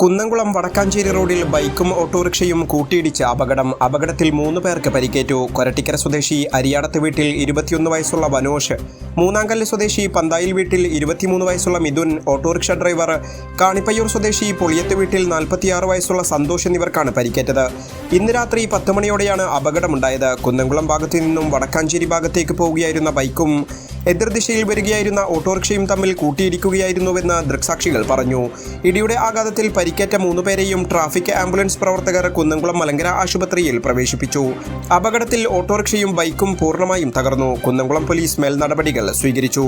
കുന്നംകുളം വടക്കാഞ്ചേരി റോഡിൽ ബൈക്കും ഓട്ടോറിക്ഷയും കൂട്ടിയിടിച്ച് അപകടം. അപകടത്തിൽ മൂന്ന് പേർക്ക് പരിക്കേറ്റു. കൊരട്ടിക്കര സ്വദേശി അരിയാടത്ത് വീട്ടിൽ ഇരുപത്തിയൊന്ന് വയസ്സുള്ള വനോഷ് മൂന്നാംകല്ല് സ്വദേശി പന്തായിൽ വീട്ടിൽ ഇരുപത്തിമൂന്ന് വയസ്സുള്ള മിഥുൻ ഓട്ടോറിക്ഷ ഡ്രൈവർ കാണിപ്പയ്യൂർ സ്വദേശി പൊളിയത്ത് വീട്ടിൽ നാൽപ്പത്തിയാറ് വയസ്സുള്ള സന്തോഷ് എന്നിവർക്കാണ് പരിക്കേറ്റത്. ഇന്ന് രാത്രി പത്ത് മണിയോടെയാണ് അപകടമുണ്ടായത്. കുന്നംകുളം ഭാഗത്തു നിന്നും വടക്കാഞ്ചേരി ഭാഗത്തേക്ക് പോവുകയായിരുന്ന ബൈക്കും എതിർദിശയിൽ വരികയായിരുന്ന ഓട്ടോറിക്ഷയും തമ്മിൽ കൂട്ടിയിടിക്കുകയായിരുന്നുവെന്ന് ദൃക്സാക്ഷികൾ പറഞ്ഞു. ഇടിയുടെ ആഘാതത്തിൽ പരിക്കേറ്റ മൂന്നുപേരെയും ട്രാഫിക് ആംബുലൻസ് പ്രവർത്തകർ കുന്നംകുളം മലങ്കര ആശുപത്രിയിൽ പ്രവേശിപ്പിച്ചു. അപകടത്തിൽ ഓട്ടോറിക്ഷയും ബൈക്കും പൂർണമായും തകർന്നു. കുന്നംകുളം പോലീസ് മേൽ നടപടികൾ സ്വീകരിച്ചു.